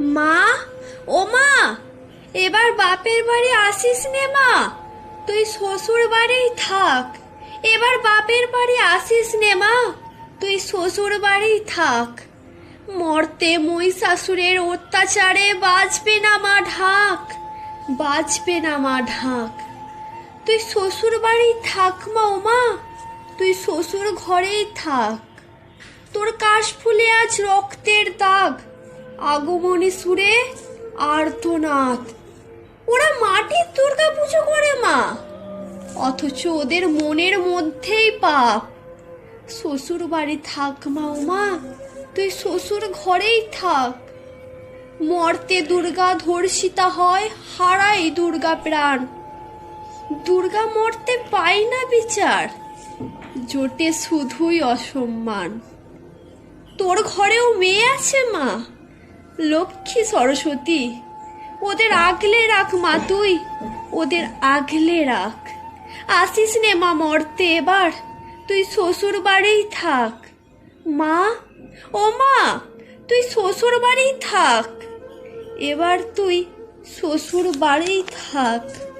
মা? ও মা, এবার বাপের বাড়ি আসিস নে মা। তুই শ্বশুর বাড়িই থাক। এবার বাপের বাড়ি আসিস নে মা। তুই শ্বশুর বাড়িই থাক। মরতে মই শাশুড়ের অত্যাচারে বাঁচবে না মা ঢাক। বাঁচবে না মা ঢাক। তুই শ্বশুর বাড়ি থাক মা ও মা। তুই শ্বশুর ঘরেই থাক। তোর কাশ ফুলে আজ রক্তের দাগ। আগমনী সুরে আর্তনাদ। ওরা মাটির দুর্গা পুজো করে, মা। অথচ ওদের মনের মধ্যেই পাপ। শ্বশুর বাড়ি থাক মা ও মা, তুই শ্বশুর ঘরেই থাক। মর্তে দুর্গা ধর্ষিতা হয়, হারাই দুর্গা প্রাণ। দুর্গা মর্তে পাই না বিচার, জোটে শুধুই অসম্মান। তোর ঘরেও মেয়ে আছে, মা। লক্ষ্মী সরস্বতী, ওদের আগলে রাখ মা তুই, ওদের আগলে রাখ। আসিস নে মা মরতে এবার, তুই শ্বশুর বাড়িই থাক। মা? ও মা, তুই শ্বশুর বাড়িই থাক। এবার তুই শ্বশুর বাড়িই থাক।